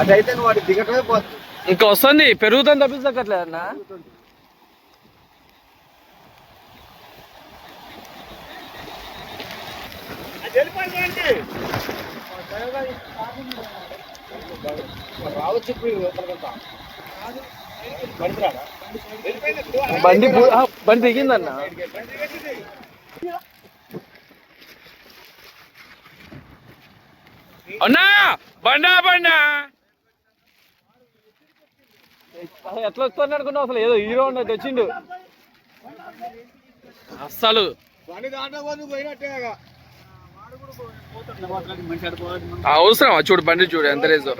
అటైతే నువ్వు వాటి దిగటమే పోతుంది. ఇంకా వస్తుంది పెరుగుతుంది తప్పించక్కర్లేదు అన్న. రావచ్చు బండి బండి దిగిందన్న. అన్నా బండా బండా. ఎట్లా వస్తాను అనుకున్నావు? అసలు ఏదో హీరో ఉన్నట్టు వచ్చిండు. అస్సలు. అవసరం చూడు బండి చూడు ఎంత రేజో.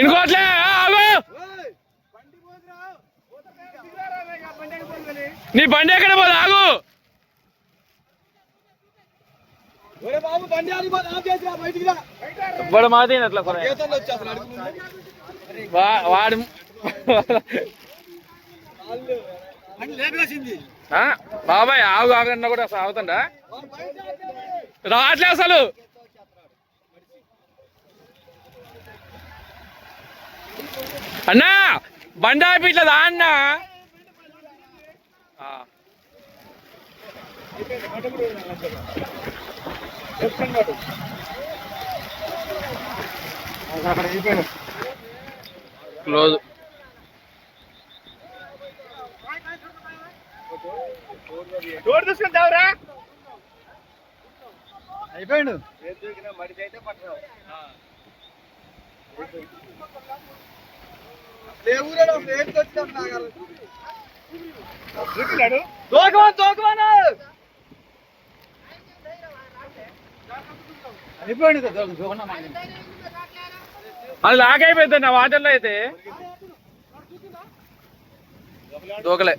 ఇంకోట్లే నీ బండి ఎక్కడ పోదు? ఆగు. ఇప్పుడు అట్లా ముందు. వా- వాడు? బాబాయ్ ఆగు ఆగన్నా కూడా అసలు ఆపేయండి. రావట్లే అసలు అన్నా బండి ఆపి ఇట్లా దా అన్నా క్లోజ్. డోర్ తీసుకుంటావురా అయిపోయాడు. మడిచి అయితే పట్టరావు అది లాక్ అయిపోయింది నా వాటర్లో అయితే. దూకలే